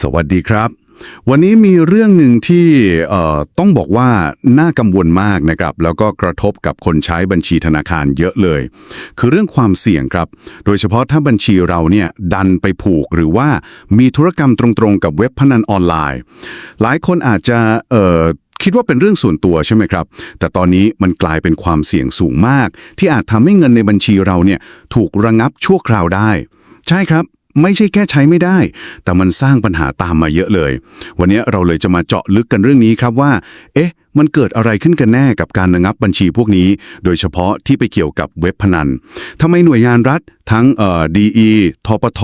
สวัสดีครับ วันนี้มีเรื่องหนึ่งที่ต้องบอกว่าน่ากังวลมากนะครับ แล้วก็กระทบกับคนใช้บัญชีธนาคารเยอะเลย คือเรื่องความเสี่ยงครับ โดยเฉพาะถ้าบัญชีเราเนี่ยดันไปผูกหรือว่ามีธุรกรรมตรงๆ กับเว็บพนันออนไลน์ หลายคนอาจจะคิดว่าเป็นเรื่องส่วนตัวใช่ไหมครับ แต่ตอนนี้มันกลายเป็นความเสี่ยงสูงมาก ที่อาจทำให้เงินในบัญชีเราเนี่ยถูกระงับชั่วคราวได้ ใช่ครับ ไม่ใช่แค่ใช้ไม่ได้ แต่มันสร้างปัญหาตามมาเยอะเลย วันนี้เราเลยจะมาเจาะลึกกันเรื่องนี้ครับว่า เอ๊ะ มันเกิดอะไรขึ้นกันแน่กับการระงับบัญชีพวกนี้ โดยเฉพาะที่ไปเกี่ยวกับเว็บพนันทำไมหน่วยงานรัฐ ทั้งเอ่อดีทปท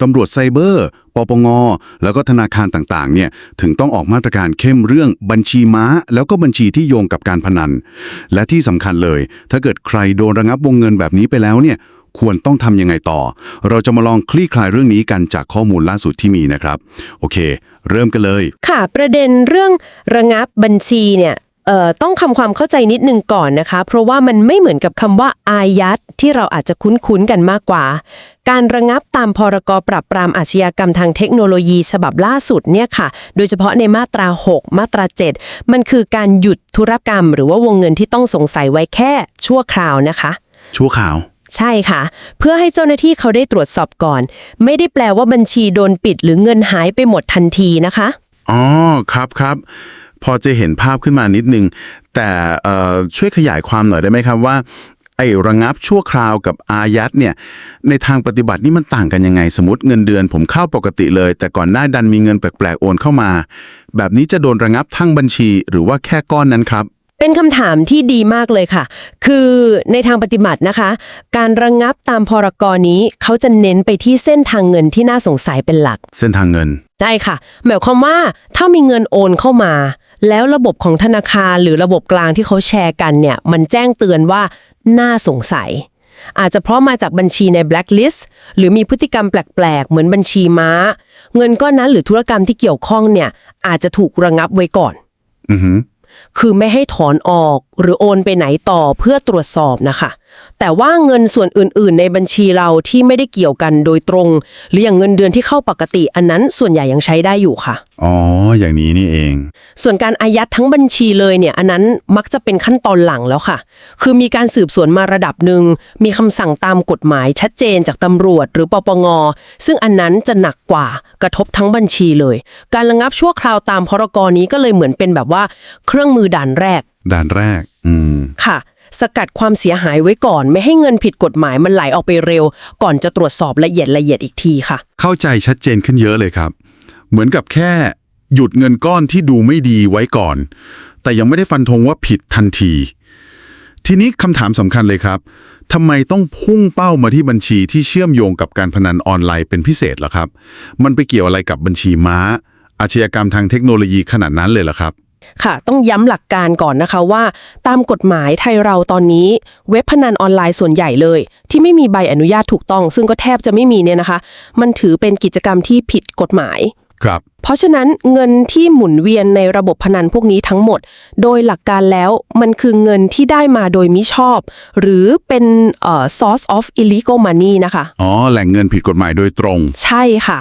ตำรวจไซเบอร์ ปปง แล้วก็ธนาคารต่างๆ เนี่ย ถึงต้องออกมาตรการเข้มเรื่องบัญชีม้า แล้วก็บัญชีที่โยงกับการพนัน และที่สำคัญเลย ถ้าเกิดใครโดนระงับวงเงินแบบนี้ไปแล้วเนี่ย ควรต้องทำยังไงต่อ เราจะมาลองคลี่คลายเรื่องนี้กันจากข้อมูลล่าสุดที่มีนะครับ โอเค เริ่มกันเลย ค่ะ ประเด็นเรื่องระงับบัญชีเนี่ยเอ่อต้องทำความเข้าใจนิดนึงก่อนนะคะ เพราะว่ามันไม่เหมือนกับคำว่าอายัดที่เราอาจจะคุ้นๆกันมากกว่า การระงับตามพรกปรับปรามอาชญากรรมทางเทคโนโลยีฉบับล่าสุดเนี่ยค่ะ โดยเฉพาะในมาตรา 6 มาตรา 7 มันคือการหยุดธุรกรรม หรือว่าวงเงินที่ต้องสงสัยไว้แค่ชั่วคราวนะคะ ชั่วข่าว ใช่ค่ะ เพื่อให้เจ้าหน้าที่เขาได้ตรวจสอบก่อน ไม่ได้แปลว่าบัญชีโดนปิดหรือเงินหายไปหมดทันทีนะคะ อ๋อครับครับ พอจะเห็นภาพขึ้นมานิดนึง แต่เอ่อช่วยขยายความหน่อยได้ไหมครับว่าไอ้ระงับชั่วคราวกับอายัดเนี่ยในทางปฏิบัตินี่มันต่างกันยังไง สมมติเงินเดือนผมเข้าปกติเลย แต่ก่อนหน้าดันมีเงินแปลกๆโอนเข้ามา แบบนี้จะโดนระงับทั้งบัญชี หรือว่าแค่ก้อนนั้นครับ เป็นคำถามที่ดีมากเลยค่ะ คือในทางปฏิบัตินะคะ การระงงับตามพรกรนี้เขาจะเน้นไปที่เส้นทางเงินที่น่าสงสัยเป็นหลัก เส้นทางเงิน ใช่ค่ะ หมายความว่าถ้ามีเงินโอนเข้ามา แล้วระบบของธนาคารหรือระบบกลางที่เขาแชร์กันเนี่ย มันแจ้งเตือนว่าน่าสงสัย อาจจะเพราะมาจากบัญชีใน blacklist หรือมีพฤติกรรมแปลก ๆ เหมือนบัญชีม้า เงินก้อนนั้นหรือธุรกรรมที่เกี่ยวข้องเนี่ยอาจจะถูกระงับไว้ก่อน อือหือ คือไม่ให้ถอนออก หรือโอนไปไหนต่อเพื่อตรวจสอบนะคะ แต่ว่าเงินส่วนอื่น ๆ ในบัญชีเราที่ไม่ได้เกี่ยวกันโดยตรง หรืออย่างเงินเดือนที่เข้าปกติ อันนั้นส่วนใหญ่ยังใช้ได้อยู่ค่ะ อ๋อ อย่างนี้นี่เอง ส่วนการอายัดทั้งบัญชีเลยเนี่ยอันนั้นมักจะเป็นขั้นตอนหลังแล้วค่ะ คือมีการสืบสวนมาระดับหนึ่งมีคำสั่งตามกฎหมายชัดเจนจากตำรวจ หรือปปงซึ่งอันนั้นจะหนักกว่ากระทบทั้งบัญชีเลย การระงับชั่วคราวตามพรกรนี้ก็เลยเหมือนเป็นแบบว่า เครื่องมือด่านแรก ด่านแรก อืม ค่ะ สกัดความเสียหายไว้ก่อน ไม่ให้เงินผิดกฎหมายมันไหลออกไปเร็ว ก่อนจะตรวจสอบละเอียดละเอียดอีกทีค่ะ เข้าใจชัดเจนขึ้นเยอะเลยครับ เหมือนกับแค่หยุดเงินก้อนที่ดูไม่ดีไว้ก่อน แต่ยังไม่ได้ฟันธงว่าผิดทันที ทีนี้คำถามสำคัญเลยครับทำไมต้องพุ่งเป้ามาที่บัญชีที่เชื่อมโยงกับการพนันออนไลน์เป็นพิเศษเหรอครับ มันไปเกี่ยวอะไรกับบัญชีม้า อาชญากรรมทางเทคโนโลยีขนาดนั้นเลยเหรอครับ ค่ะ ต้องย้ำหลักการก่อนนะคะว่า ตามกฎหมายไทยเราตอนนี้ เว็บพนันออนไลน์ส่วนใหญ่เลย ที่ไม่มีใบอนุญาตถูกต้อง ซึ่งก็แทบจะไม่มีเนี่ยนะคะ มันถือเป็นกิจกรรมที่ผิดกฎหมายครับเพราะฉะนั้นเงินที่หมุนเวียนในระบบพนันพวกนี้ทั้งหมด โดยหลักการแล้วมันคือเงินที่ได้มาโดยมิชอบ หรือเป็นเอ่อ source of illegal money นะคะ อ๋อ แหล่งเงินผิดกฎหมายโดยตรง ใช่ค่ะ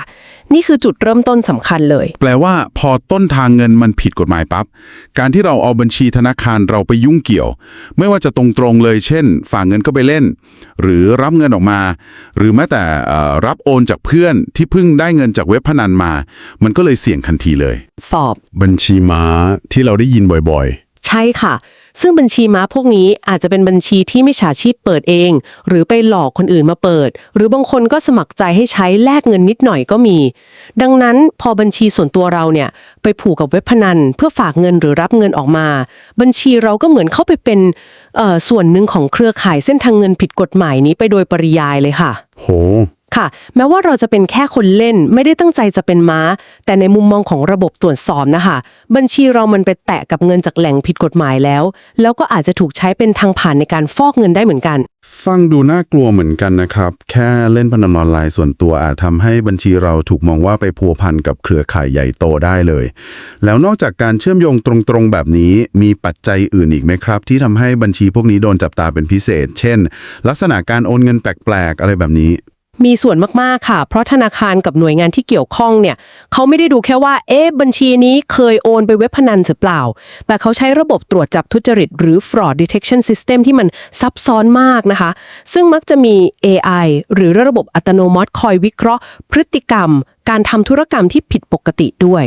นี่คือจุดเริ่มต้นสำคัญเลย แปลว่าพอต้นทางเงินมันผิดกฎหมายปับ๊บ การที่เราเอาบัญชีธนาคารเราไปยุ่งเกี่ยว ไม่ว่าจะตรงๆเลย เช่น ฝากเงินก็ไปเล่น หรือรับเงินออกมา หรือแม้แต่เอ่อรับโอนจากเพื่อนที่เพิ่งได้เงินจากเว็บพนันมา มันก็เลยเสี่ยงทันทีเลย สอบ บัญชีม้าที่เราได้ยินบ่อย ใช่ค่ะ ซึ่งบัญชีม้าพวกนี้อาจจะเป็นบัญชีที่ไมิจฉาชีพเปิดเอง หรือไปหลอกคนอื่นมาเปิด หรือบางคนก็สมัครใจให้ใช้แลกเงินนิดหน่อยก็มี ดังนั้นพอบัญชีส่วนตัวเราเนี่ยไปผูกกับเว็บพนัน เพื่อฝากเงินหรือรับเงินออกมา บัญชีเราก็เหมือนเข้าไปเป็นส่วนหนึ่งของเครือข่ายเส้นทางเงินผิดกฎหมายนี้ไปโดยปริยายเลยค่ะ โห ค่ะ แม้ว่าเราจะเป็นแค่คนเล่นไม่ได้ตั้งใจจะเป็นม้า แต่ในมุมมองของระบบตรวจสอบนะคะ บัญชีเรามันไปแตะกับเงินจากแหล่งผิดกฎหมายแล้ว แล้วก็อาจจะถูกใช้เป็นทางผ่านในการฟอกเงินได้เหมือนกัน ฟังดูน่ากลัวเหมือนกันนะครับ แค่เล่นพนันออนไลน์ส่วนตัวอาจทำให้บัญชีเราถูกมองว่าไปพัวพันกับเครือข่ายใหญ่โตได้เลย แล้วนอกจากการเชื่อมโยงตรงๆแบบนี้มีปัจจัยอื่นอีกไหมครับ ที่ทำให้บัญชีพวกนี้โดนจับตาเป็นพิเศษ เช่น ลักษณะการโอนเงินแปลกๆอะไรแบบนี้ มีส่วนมากๆค่ะ เพราะธนาคารกับหน่วยงานที่เกี่ยวข้องเนี่ยเขาไม่ได้ดูแค่ว่าเอ๊ะบัญชีนี้เคยโอนไปเว็บพนันหรือเปล่า แต่เขาใช้ระบบตรวจจับทุจริต หรือ fraud detection system ที่มันซับซ้อนมากนะคะ ซึ่งมักจะมี AI หรือระบบอัตโนมัติคอยวิเคราะห์ พฤติกรรม การทำธุรกรรมที่ผิดปกติด้วย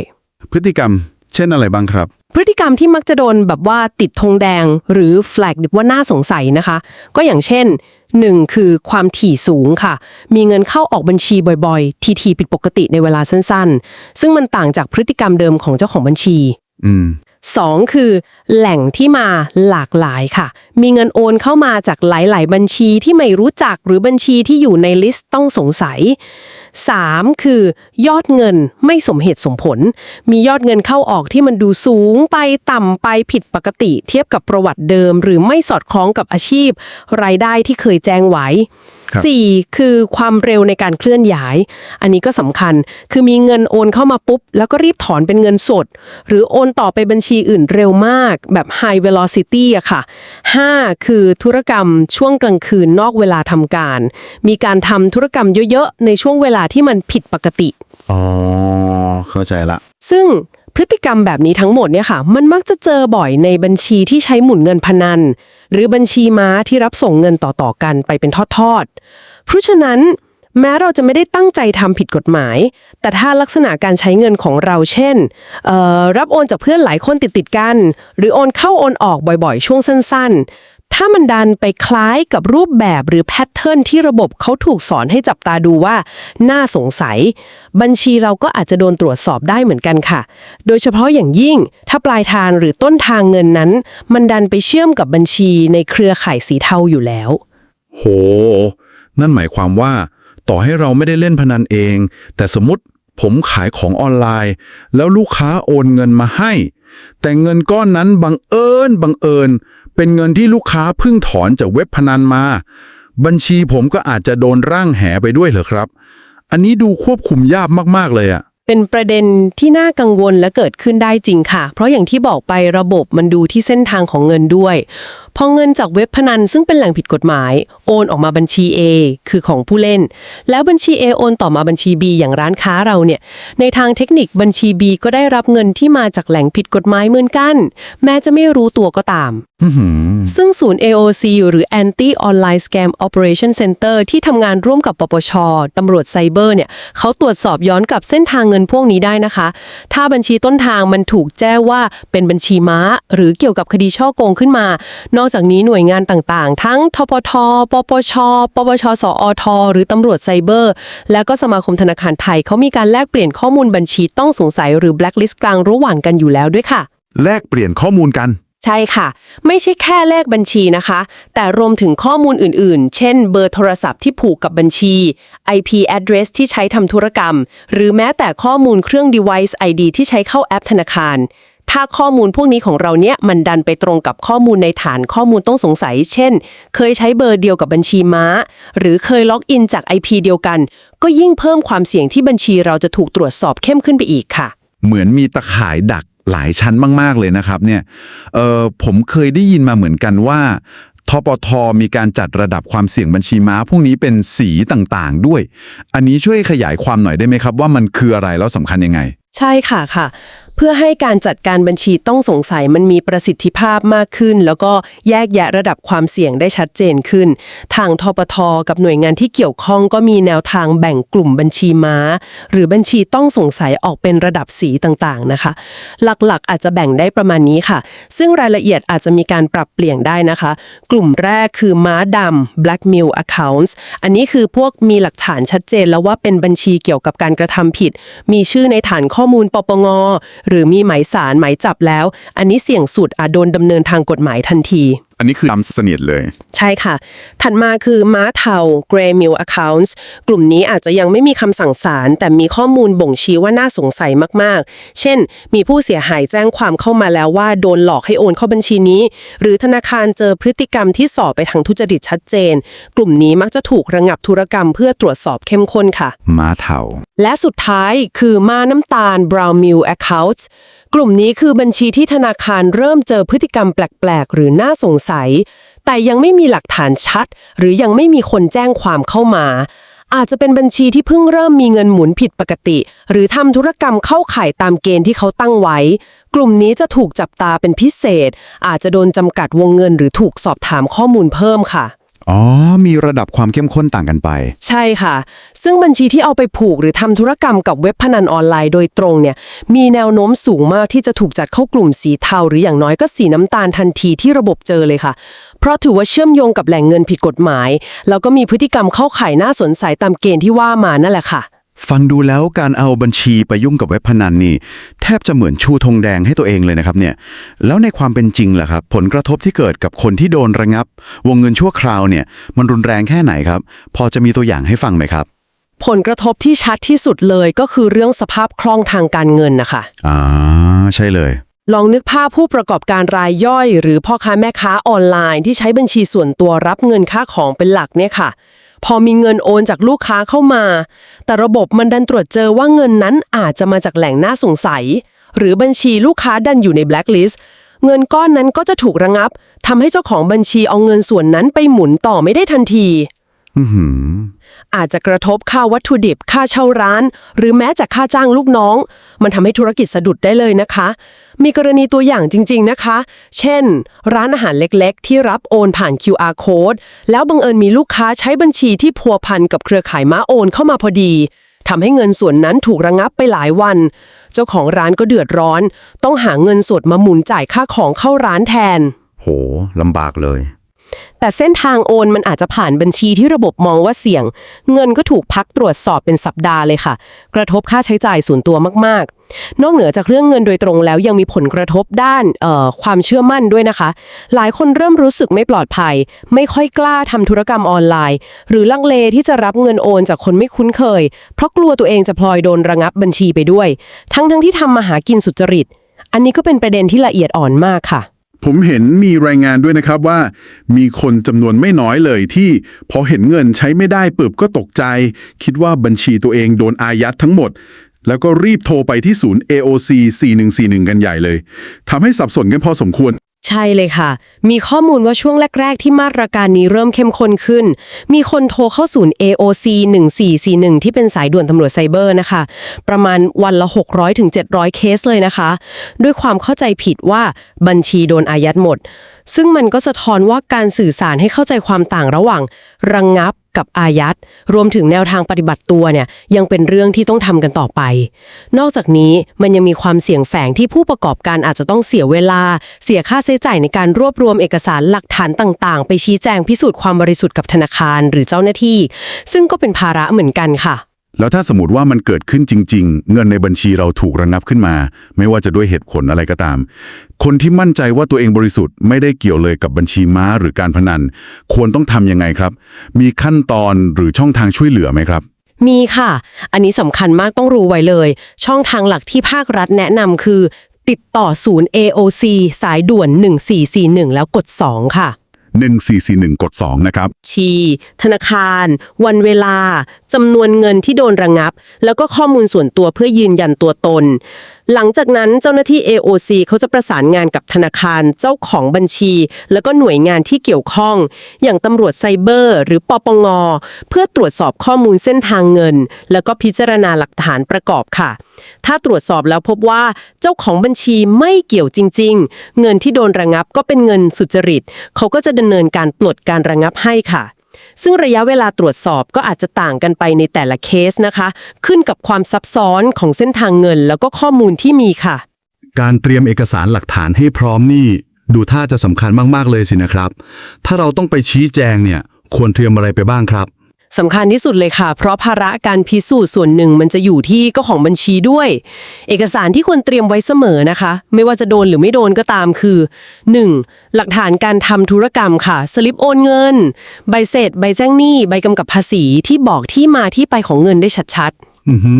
พฤติกรรม เช่นอะไรบ้างครับ พฤติกรรมที่มักจะโดนแบบว่าติดธงแดงหรือ flag ว่าน่าสงสัยนะคะ ก็อย่างเช่น 1. คือความถี่สูงค่ะ มีเงินเข้าออกบัญชีบ่อยๆ ทีๆผิดปกติในเวลาสั้นๆ ซึ่งมันต่างจากพฤติกรรมเดิมของเจ้าของบัญชี อืม 2. คือ แหล่งที่มาหลากหลายค่ะ มีเงินโอนเข้ามาจากหลาย ๆ บัญชีที่ไม่รู้จักหรือบัญชีที่อยู่ในลิสต์ต้องสงสัย 3. คือยอดเงินไม่สมเหตุสมผล มียอดเงินเข้าออกที่มันดูสูงไปต่ำไปผิดปกติ เทียบกับประวัติเดิม หรือไม่สอดคล้องกับอาชีพ รายได้ที่เคยแจ้งไว้ 4. คือความเร็วในการเคลื่อนย้าย อันนี้ก็สำคัญ คือมีเงินโอนเข้ามาปุ๊บ แล้วก็รีบถอนเป็นเงินสด หรือโอนต่อไปบัญชีอื่นเร็วมากแบบ high velocity อะค่ะ 5. คือธุรกรรมช่วงกลางคืนนอกเวลาทำการ มีการทำธุรกรรมเยอะๆ ในช่วงเวลาที่มันผิดปกติ อ๋อ เข้าใจละ ซึ่ง พฤติกรรมแบบนี้ทั้งหมดเนี่ยค่ะ มันมักจะเจอบ่อยในบัญชีที่ใช้หมุนเงินพนัน หรือบัญชีม้าที่รับส่งเงินต่อๆกันไปเป็นทอดๆ เพราะฉะนั้น แม้เราจะไม่ได้ตั้งใจทำผิดกฎหมาย แต่ถ้าลักษณะการใช้เงินของเราเช่น รับโอนจากเพื่อนหลายคนติดๆกัน หรือโอนเข้าโอนออกบ่อยๆ ช่วงสั้นๆ ถ้ามันดันไปคล้ายกับรูปแบบหรือแพทเทิร์นที่ระบบเขาถูกสอนให้จับตาดูว่า น่าสงสัย บัญชีเราก็อาจจะโดนตรวจสอบได้เหมือนกันค่ะ โดยเฉพาะอย่างยิ่ง ถ้าปลายทางหรือต้นทางเงินนั้น มันดันไปเชื่อมกับบัญชีในเครือข่ายสีเทาอยู่แล้ว โห นั่นหมายความว่า ต่อให้เราไม่ได้เล่นพนันเอง แต่สมมติผมขายของออนไลน์ แล้วลูกค้าโอนเงินมาให้ แต่เงินก้อนนั้นบังเอิญบังเอิญ เป็นเงินที่ลูกค้าเพิ่งถอนจากเว็บพนันมา บัญชีผมก็อาจจะโดนร่างแหไปด้วยเหรอครับ อันนี้ดูควบคุมยากมากๆเลยอะ เป็นประเด็นที่น่ากังวลและเกิดขึ้นได้จริงค่ะ เพราะอย่างที่บอกไประบบมันดูที่เส้นทางของเงินด้วย พอเงินจากเว็บพนันซึ่งเป็นแหล่งผิดกฎหมาย โอนออกมาบัญชี A คือของผู้เล่น แล้วบัญชี A โอนต่อมาบัญชี B อย่างร้านค้าเราเนี่ย ในทางเทคนิคบัญชี B ก็ได้รับเงินที่มาจากแหล่งผิดกฎหมายเหมือนกัน แม้จะไม่รู้ตัวก็ตาม ซึ่งศูนย์ AOC หรือ Anti Online Scam Operation Center ที่ทำงานร่วมกับปปชตำรวจไซเบอร์เนี่ยเขาตรวจสอบย้อนกลับเส้นทางเงินพวกนี้ได้นะคะ ถ้าบัญชีต้นทางมันถูกแจ้งว่าเป็นบัญชีม้า หรือเกี่ยวกับคดีช่อโกงขึ้นมา นอกจากนี้หน่วยงานต่างๆ ทั้งทปท ปปช ปปช สอท หรือตำรวจไซเบอร์ แล้วก็สมาคมธนาคารไทยเขามีการแลกเปลี่ยนข้อมูลบัญชีต้องสงสัยหรือ blacklist กลางระหว่างกันอยู่แล้วด้วยค่ะ แลกเปลี่ยนข้อมูลกัน ใช่ค่ะ ไม่ใช่แค่เลขบัญชีนะคะ แต่รวมถึงข้อมูลอื่นๆ เช่น เบอร์โทรศัพท์ที่ผูกกับบัญชี IP address ที่ใช้ทำธุรกรรม หรือแม้แต่ข้อมูลเครื่อง device ID ที่ใช้เข้าแอปธนาคาร ถ้าข้อมูลพวกนี้ของเราเนี่ยมันดันไปตรงกับข้อมูลในฐานข้อมูลต้องสงสัย เช่น เคยใช้เบอร์เดียวกับบัญชีม้า หรือเคยล็อกอินจาก IP เดียวกัน ก็ยิ่งเพิ่มความเสี่ยงที่บัญชีเราจะถูกตรวจสอบเข้มขึ้นไปอีกค่ะ เหมือนมีตะข่ายดัก หลายชั้นมาก ๆ เลยนะครับเนี่ยเออผมเคยได้ยินมาเหมือนกันว่าทปทมีการจัดระดับความเสี่ยงบัญชีม้าพวกนี้เป็นสีต่างๆ ด้วย อันนี้ช่วยขยายความหน่อยได้ไหมครับ ว่ามันคืออะไรแล้วสำคัญยังไง ใช่ค่ะค่ะ เพื่อให้การจัดการบัญชีต้องสงสัยมันมีประสิทธิภาพมากขึ้น แล้วก็แยกแยะระดับความเสี่ยงได้ชัดเจนขึ้น ทางทปทกับหน่วยงานที่เกี่ยวข้องก็มีแนวทางแบ่งกลุ่มบัญชีม้า หรือบัญชีต้องสงสัยออกเป็นระดับสีต่างๆนะคะ หลักๆ อาจจะแบ่งได้ประมาณนี้ค่ะ ซึ่งรายละเอียดอาจจะมีการปรับเปลี่ยนได้นะคะ กลุ่มแรกคือม้าดำ blackmail accounts อันนี้คือพวกมีหลักฐานชัดเจนแล้วว่าเป็นบัญชีเกี่ยวกับการกระทำผิด มีชื่อในฐานข้อมูลปปงหรือมีหมายสารหมายจับแล้ว อันนี้เสี่ยงสุดอาจโดนดำเนินทางกฎหมายทันที อันนี้คือตามสนียดเลยใช่ค่ะ ถัดมาคือม้าเทา Grey Mill Accounts กลุ่มนี้อาจจะยังไม่มีคำสั่งศาลแต่มีข้อมูลบ่งชี้ว่าน่าสงสัยมากๆ เช่น มีผู้เสียหายแจ้งความเข้ามาแล้วว่าโดนหลอกให้โอนเข้าบัญชีนี้ หรือธนาคารเจอพฤติกรรมที่สอบไปทางทุจริตชัดเจน กลุ่มนี้มักจะถูกระงับธุรกรรมเพื่อตรวจสอบเข้มข้นค่ะ ม้าเทา และสุดท้ายคือมาน้ำตาล brown mill accounts กลุ่มนี้คือบัญชีที่ธนาคารเริ่มเจอพฤติกรรมแปลกๆ หรือน่าสงสัย แต่ยังไม่มีีหลักฐานชัด หรือยังไม่มีคนแจ้งความเข้ามา อาจจะเป็นบัญชีที่เพิ่งเริ่มมีเงินหมุนผิดปกติ หรือทำธุรกรรมเข้าข่ายตามเกณฑ์ที่เขาตั้งไว้ กลุ่มนี้จะถูกจับตาเป็นพิเศษ อาจจะโดนจำกัดวงเงินหรือถูกสอบถามข้อมูลเพิ่มค่ะ อ๋อ มีระดับความเข้มข้นต่างกันไป ใช่ค่ะ ซึ่งบัญชีที่เอาไปผูกหรือทำธุรกรรมกับเว็บพนันออนไลน์โดยตรงเนี่ย มีแนวโน้มสูงมากที่จะถูกจัดเข้ากลุ่มสีเทาหรืออย่างน้อยก็สีน้ำตาลทันทีที่ระบบเจอเลยค่ะ เพราะถือว่าเชื่อมโยงกับแหล่งเงินผิดกฎหมาย แล้วก็มีพฤติกรรมเข้าข่ายน่าสนใจตามเกณฑ์ที่ว่ามานั่นแหละค่ะ ฟังดูแล้วการเอาบัญชีไปยุ่งกับเว็บพนันนี่ แทบจะเหมือนชูธงแดงให้ตัวเองเลยนะครับเนี่ยแล้วในความเป็นจริงล่ะครับ ผลกระทบที่เกิดกับคนที่โดนระงับ วงเงินชั่วคราวเนี่ย มันรุนแรงแค่ไหนครับ พอจะมีตัวอย่างให้ฟังไหมครับ ผลกระทบที่ชัดที่สุดเลยก็คือเรื่องสภาพคล่องทางการเงินนะคะอ่าใช่เลย ลองนึกภาพผู้ประกอบการรายย่อย หรือพ่อค้าแม่ค้าออนไลน์ที่ใช้บัญชีส่วนตัวรับเงินค่าของเป็นหลักเนี่ยค่ะ พอมีเงินโอนจากลูกค้าเข้ามา แต่ระบบมันดันตรวจเจอว่าเงินนั้นอาจจะมาจากแหล่งน่าสงสัย หรือบัญชีลูกค้าดันอยู่ในแบล็คลิสต์เงินก้อนนั้นก็จะถูกระงับทำให้เจ้าของบัญชีเอาเงินส่วนนั้นไปหมุนต่อไม่ได้ทันที อือหือ อาจจะกระทบค่าวัตถุดิบ ค่าเช่าร้าน หรือแม้แต่ค่าจ้างลูกน้อง มันทำให้ธุรกิจสะดุดได้เลยนะคะ มีกรณีตัวอย่างจริง ๆนะคะ เช่น ร้านอาหารเล็กๆ ที่รับโอนผ่าน QR code แล้วบังเอิญมีลูกค้าใช้บัญชีที่พัวพันกับเครือข่ายม้าโอนเข้ามาพอดีทำให้เงินส่วนนั้นถูกระงับไปหลายวัน เจ้าของร้านก็เดือดร้อน ต้องหาเงินสดมาหมุนจ่ายค่าของเข้าร้านแทน โหลำบากเลย แต่เส้นทางโอนมันอาจจะผ่านบัญชีที่ระบบมองว่าเสี่ยง เงินก็ถูกพักตรวจสอบเป็นสัปดาห์เลยค่ะ กระทบค่าใช้จ่ายส่วนตัวมากๆ นอกเหนือจากเรื่องเงินโดยตรงแล้วยังมีผลกระทบด้านความเชื่อมั่นด้วยนะคะ หลายคนเริ่มรู้สึกไม่ปลอดภัย ไม่ค่อยกล้าทำธุรกรรมออนไลน์ หรือลังเลที่จะรับเงินโอนจากคนไม่คุ้นเคย เพราะกลัวตัวเองจะพลอยโดนระงับบัญชีไปด้วย ทั้งๆที่ทำมาหากินสุจริต อันนี้ก็เป็นประเด็นที่ละเอียดอ่อนมากค่ะ ผมเห็นมีรายงานด้วยนะครับว่า มีคนจำนวนไม่น้อยเลยที่พอเห็นเงินใช้ไม่ได้ปุบก็ตกใจ คิดว่าบัญชีตัวเองโดนอายัดทั้งหมด แล้วก็รีบโทรไปที่ศูนย์ AOC 4141 กันใหญ่เลยทำให้สับสนกันพอสมควร ใช่เลยค่ะ มีข้อมูลว่าช่วงแรก ๆ ที่มาตรการนี้เริ่มเข้มข้นขึ้น มีคนโทรเข้าศูนย์ AOC 1441 ที่เป็นสายด่วนตำรวจไซเบอร์นะคะ ประมาณวันละ 600ถึง700เคสเลยนะคะ ด้วยความเข้าใจผิดว่าบัญชีโดนอายัดหมด ซึ่งมันก็สะท้อนว่าการสื่อสารให้เข้าใจความต่างระหว่าง ระงงับ กับอายัดรวมถึงแนวทางปฏิบัติตัวเนี่ยยังเป็นเรื่องที่ต้องทำกันต่อไป นอกจากนี้มันยังมีความเสี่ยงแฝงที่ผู้ประกอบการอาจจะต้องเสียเวลา เสียค่าใช้จ่ายในการรวบรวมเอกสารหลักฐานต่างๆ ไปชี้แจงพิสูจน์ความบริสุทธิ์กับธนาคารหรือเจ้าหน้าที่ ซึ่งก็เป็นภาระเหมือนกันค่ะ แล้วถ้าสมมติว่ามันเกิดขึ้นจริง ๆ เงินในบัญชีเราถูกระงับขึ้นมา ไม่ว่าจะด้วยเหตุผลอะไรก็ตาม คนที่มั่นใจว่าตัวเองบริสุทธิ์ไม่ได้เกี่ยวเลยกับบัญชีม้าหรือการพนัน ควรต้องทำยังไงครับ มีขั้นตอนหรือช่องทางช่วยเหลือไหมครับ มีค่ะ อันนี้สำคัญมากต้องรู้ไว้เลย ช่องทางหลักที่ภาครัฐแนะนำคือ ติดต่อศูนย์ AOC สายด่วน 1441 แล้วกด 2 ค่ะ 1441กด2นะครับ ชีธนาคาร วันเวลาจำนวนเงินที่โดนระงับ แล้วก็ข้อมูลส่วนตัวเพื่อยืนยันตัวตน หลังจากนั้นเจ้าหน้าที่ AOC เขาจะประสานงานกับธนาคารเจ้าของบัญชี แล้วก็หน่วยงานที่เกี่ยวข้อง อย่างตำรวจไซเบอร์ หรือปปง เพื่อตรวจสอบข้อมูลเส้นทางเงิน แล้วก็พิจารณาหลักฐานประกอบค่ะ ถ้าตรวจสอบแล้วพบว่าเจ้าของบัญชีไม่เกี่ยวจริง ๆ เงินที่โดนระงับก็เป็นเงินสุจริต เขาก็จะดำเนินการปลดการระงับให้ค่ะ ซึ่งระยะเวลาตรวจสอบก็อาจจะต่างกันไปในแต่ละเคสนะคะ ขึ้นกับความซับซ้อนของเส้นทางเงิน แล้วก็ข้อมูลที่มีค่ะ การเตรียมเอกสารหลักฐานให้พร้อมนี่ ดูท่าจะสำคัญมากๆเลยสินะครับ ถ้าเราต้องไปชี้แจงเนี่ย ควรเตรียมอะไรไปบ้างครับ สำคัญที่สุดเลยค่ะ เพราะภาระการพิสูจน์ส่วนหนึ่งมันจะอยู่ที่เจ้าของบัญชีด้วย เอกสารที่ควรเตรียมไว้เสมอนะคะ ไม่ว่าจะโดนหรือไม่โดนก็ตามคือ 1. หลักฐานการทำธุรกรรมค่ะ สลิปโอนเงิน ใบเสร็จ ใบแจ้งหนี้ ใบกำกับภาษีที่บอกที่มาที่ไปของเงินได้ชัดๆอือฮึ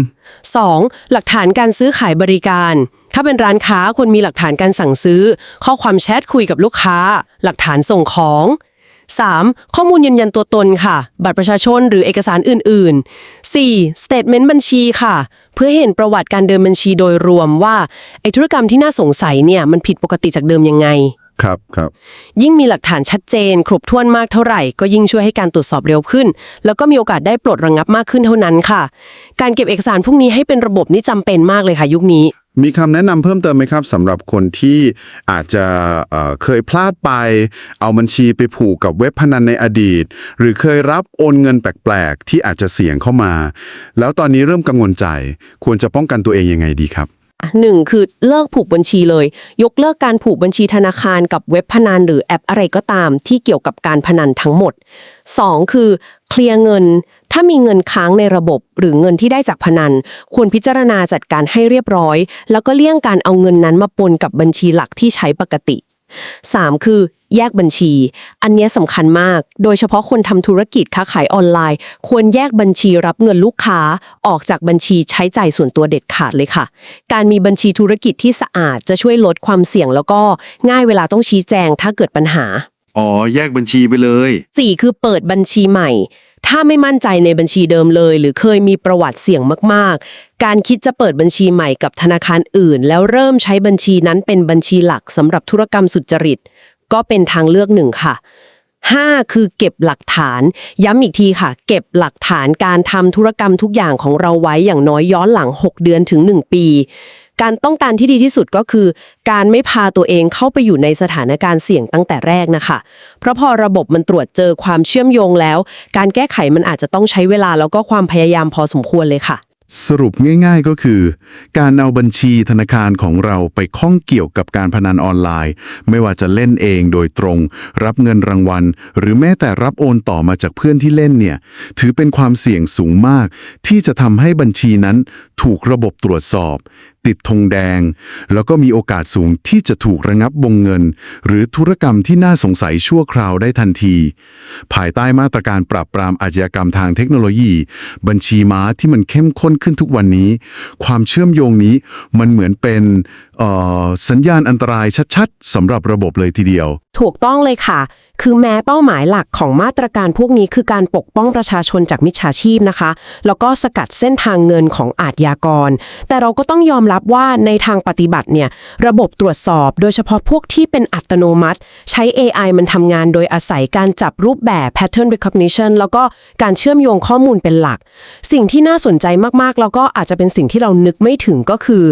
2. หลักฐานการซื้อขายบริการ ถ้าเป็นร้านค้าควรมีหลักฐานการสั่งซื้อ ข้อความแชทคุยกับลูกค้า หลักฐานส่งของ 3. ข้อมูลยืนยันตัวตนค่ะ บัตรประชาชนหรือเอกสารอื่น ๆ 4. statement บัญชีค่ะ เพื่อให้เห็นประวัติการเดินบัญชีโดยรวมว่าไอ้ธุรกรรมที่น่าสงสัยเนี่ยมันผิดปกติจากเดิมยังไง ครับครับ ยิ่งมีหลักฐานชัดเจน ครบถ้วนมากเท่าไหร่ ก็ยิ่งช่วยให้การตรวจสอบเร็วขึ้น แล้วก็มีโอกาสได้ปลดระงับมากขึ้นเท่านั้นค่ะ การเก็บเอกสารพวกนี้ให้เป็นระบบนี่จำเป็นมากเลยค่ะ ยุคนี้ มีคำแนะนำเพิ่มเติมไหมครับสำหรับคนที่อาจจะเเคยพลาดไป เอาบัญชีไปผูกกับเว็บพนันในอดีต หรือเคยรับโอนเงินแปลกๆ ที่อาจจะเสี่ยงเข้ามา แล้วตอนนี้เริ่มกังวลใจ ควรจะป้องกันตัวเองยังไงดีครับหนึ่งคือเลิกผูกบัญชีเลย ยกเลิกการผูกบัญชีธนาคารกับเว็บพนันหรือแอปอะไรก็ตามที่เกี่ยวกับการพนันทั้งหมด 2. คือเคลียร์เงิน ถ้ามีเงินค้างในระบบหรือเงินที่ได้จากพนัน ควรพิจารณาจัดการให้เรียบร้อย แล้วก็เลี่ยงการเอาเงินนั้นมาปนกับบัญชีหลักที่ใช้ปกติ 3. คือ แยกบัญชี อันเนี้ยสำคัญมาก โดยเฉพาะคนทำธุรกิจค้าขายออนไลน์ ควรแยกบัญชีรับเงินลูกค้า ออกจากบัญชีใช้จ่ายส่วนตัวเด็ดขาดเลยค่ะ การมีบัญชีธุรกิจที่สะอาดจะช่วยลดความเสี่ยงแล้วก็ง่ายเวลาต้องชี้แจงถ้าเกิดปัญหา อ๋อ แยกบัญชีไปเลย 4 คือเปิดบัญชีใหม่ ถ้าไม่มั่นใจในบัญชีเดิมเลย หรือเคยมีประวัติเสี่ยงมาก ๆ การคิดจะเปิดบัญชีใหม่กับธนาคารอื่น แล้วเริ่มใช้บัญชีนั้นเป็นบัญชีหลักสำหรับธุรกรรมสุจริต ก็เป็นทางเลือกหนึ่งค่ะ 5 คือเก็บหลักฐาน ย้ำอีกทีค่ะ เก็บหลักฐานการทำธุรกรรมทุกอย่างของเราไว้อย่างน้อยย้อนหลัง 6 เดือนถึง 1 ปี การต้องการที่ดีที่สุดก็คือ การไม่พาตัวเองเข้าไปอยู่ในสถานการณ์เสี่ยงตั้งแต่แรกนะคะ เพราะพอระบบมันตรวจเจอความเชื่อมโยงแล้ว การแก้ไขมันอาจจะต้องใช้เวลาแล้วก็ความพยายามพอสมควรเลยค่ะ สรุปง่ายๆก็คือ การเอาบัญชีธนาคารของเราไปข้องเกี่ยวกับการพนันออนไลน์ ไม่ว่าจะเล่นเองโดยตรง รับเงินรางวัล หรือแม้แต่รับโอนต่อมาจากเพื่อนที่เล่นเนี่ย ถือเป็นความเสี่ยงสูงมาก ที่จะทำให้บัญชีนั้นถูกระบบตรวจสอบ ติดธงแดง แล้วก็มีโอกาสสูงที่จะถูกระงับวงเงิน หรือธุรกรรมที่น่าสงสัยชั่วคราวได้ทันที ภายใต้มาตรการปราบปรามอาชญากรรมทางเทคโนโลยี บัญชีม้าที่มันเข้มข้นขึ้นทุกวันนี้ ความเชื่อมโยงนี้มันเหมือนเป็นเอ่อสัญญาณอันตรายชัดๆสำหรับระบบเลยทีเดียว ถูกต้องเลยค่ะ คือแม้เป้าหมายหลักของมาตรการพวกนี้คือการปกป้องประชาชนจากมิจฉาชีพนะคะ แล้วก็สกัดเส้นทางเงินของอาทยากร แต่เราก็ต้องยอมรับว่าในทางปฏิบัติเนี่ย ระบบตรวจสอบโดยเฉพาะพวกที่เป็นอัตโนมัติ ใช้ AI มันทำงานโดยอาศัยการจับรูปแบบ pattern recognition แล้วก็การเชื่อมโยงข้อมูลเป็นหลัก สิ่งที่น่าสนใจมากๆ แล้วก็อาจจะเป็นสิ่งที่เรานึกไม่ถึงก็คือ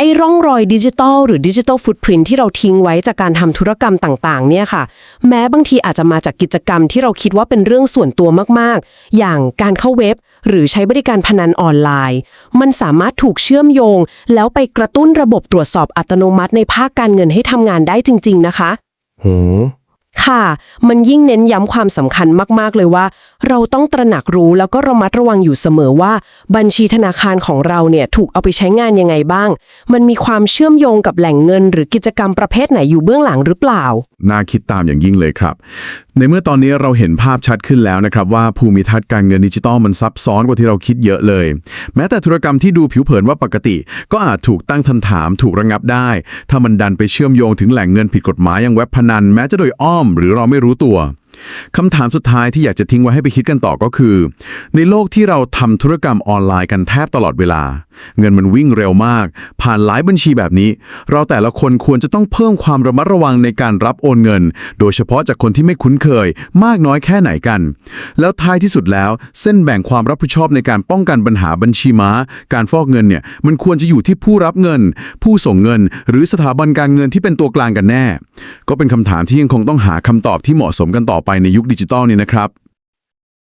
ไอ้ร่องรอยดิจิทัลหรือดิจิทัลฟุตพิ้นที่เราทิ้งไว้จากการทำธุรกรรมต่างๆเนี่ยค่ะ แม้บางทีอาจจะมาจากกิจกรรมที่เราคิดว่าเป็นเรื่องส่วนตัวมากๆ อย่างการเข้าเว็บ หรือใช้บริการพนันออนไลน์ มันสามารถถูกเชื่อมโยง แล้วไปกระตุ้นระบบตรวจสอบอัตโนมัติในภาคการเงินให้ทำงานได้จริง ๆ นะคะ ค่ะ มันยิ่งเน้นย้ำความสำคัญมาก ๆ เลยว่า เราต้องตระหนักรู้แล้วก็ระมัดระวังอยู่เสมอว่า บัญชีธนาคารของเราเนี่ยถูกเอาไปใช้งานยังไงบ้าง มันมีความเชื่อมโยงกับแหล่งเงิน หรือกิจกรรมประเภทไหนอยู่เบื้องหลังหรือเปล่า น่าคิดตามอย่างยิ่งเลยครับ ในเมื่อตอนนี้เราเห็นภาพชัดขึ้นแล้วนะครับ ว่าภูมิทัศน์การเงินดิจิตอลมันซับซ้อนกว่าที่เราคิดเยอะเลย แม้แต่ธุรกรรมที่ดูผิวเผินว่าปกติ ก็อาจถูกตั้งคำถามถูกระงับได้ ถ้ามันดันไปเชื่อมโยงถึงแหล่งเงินผิดกฎหมายอย่างเว็บพนันแม้จะโดยอ้อมหรือเราไม่รู้ตัว คำถามสุดท้ายที่อยากจะทิ้งไว้ให้ไปคิดกันต่อก็คือ ในโลกที่เราทำธุรกรรมออนไลน์กันแทบตลอดเวลา เงินมันวิ่งเร็วมาก ผ่านหลายบัญชีแบบนี้ เราแต่ละคนควรจะต้องเพิ่มความระมัดระวังในการรับโอนเงิน โดยเฉพาะจากคนที่ไม่คุ้นเคย มากน้อยแค่ไหนกัน แล้วท้ายที่สุดแล้ว เส้นแบ่งความรับผิดชอบในการป้องกันปัญหาบัญชีม้า การฟอกเงินเนี่ยมันควรจะอยู่ที่ผู้รับเงิน ผู้ส่งเงิน หรือสถาบันการเงินที่เป็นตัวกลางกันแน่ ก็เป็นคำถามที่ยังคงต้องหาคำตอบที่เหมาะสมกันต่อไปในยุคดิจิตอลนี่นะครับ